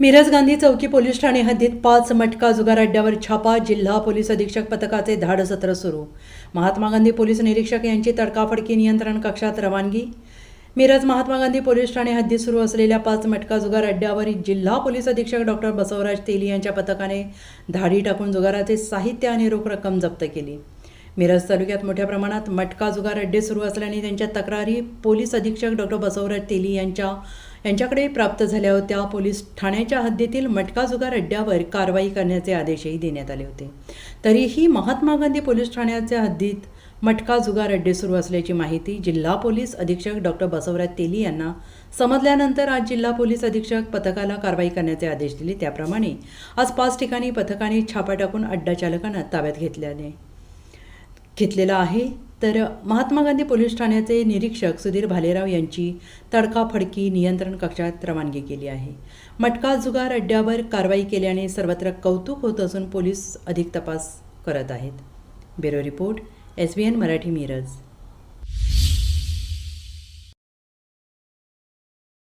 मिरज गांधी चौकी पोलीस ठाणे हद्दीत पाच मटका जुगार अड्ड्यावर छापा जिल्हा पोलीस अधीक्षक पथकाचे धाडसत्र सुरू. महात्मा गांधी पोलीस निरीक्षक यांची तडकाफडकी नियंत्रण कक्षात रवानगी. मिरज महात्मा गांधी पोलीस ठाणे हद्दीत सुरू असलेल्या पाच मटका जुगार अड्ड्यावर जिल्हा पोलीस अधीक्षक डॉक्टर बसवराज तेली यांच्या पथकाने धाडी टाकून जुगाराचे साहित्य आणि रोख रक्कम जप्त केली. मिरज तालुक्यात मोठ्या प्रमाणात मटका जुगार अड्डे सुरू असल्याने त्यांच्या तक्रारी पोलीस अधीक्षक डॉक्टर बसवराज तेली यांच्या यांच्याकडे प्राप्त झाल्या होत्या. पोलीस ठाण्याच्या हद्दीतील मटका जुगार अड्ड्यावर कारवाई करण्याचे आदेशही देण्यात आले होते. तरीही महात्मा गांधी पोलीस ठाण्याच्या हद्दीत मटका जुगार अड्डे सुरू असल्याची माहिती जिल्हा पोलीस अधीक्षक डॉक्टर बसवराज तेली यांना समजल्यानंतर आज जिल्हा पोलीस अधीक्षक पथकाला कारवाई करण्याचे आदेश दिले. त्याप्रमाणे आज पाच ठिकाणी पथकाने छापा टाकून अड्डा चालकांना ताब्यात घेतल्याने घेतलेला आहे. तर महात्मा गांधी पोलीस ठाण्याचे निरीक्षक सुधीर भालेराव यांची तडकाफडकी नियंत्रण कक्षात रवानगी केली आहे. मटका जुगार अड्ड्यावर कारवाई केल्याने सर्वत्र कौतुक होत असून पोलीस अधिक तपास करत आहेत. Bureau report S B N Marathi Miraj.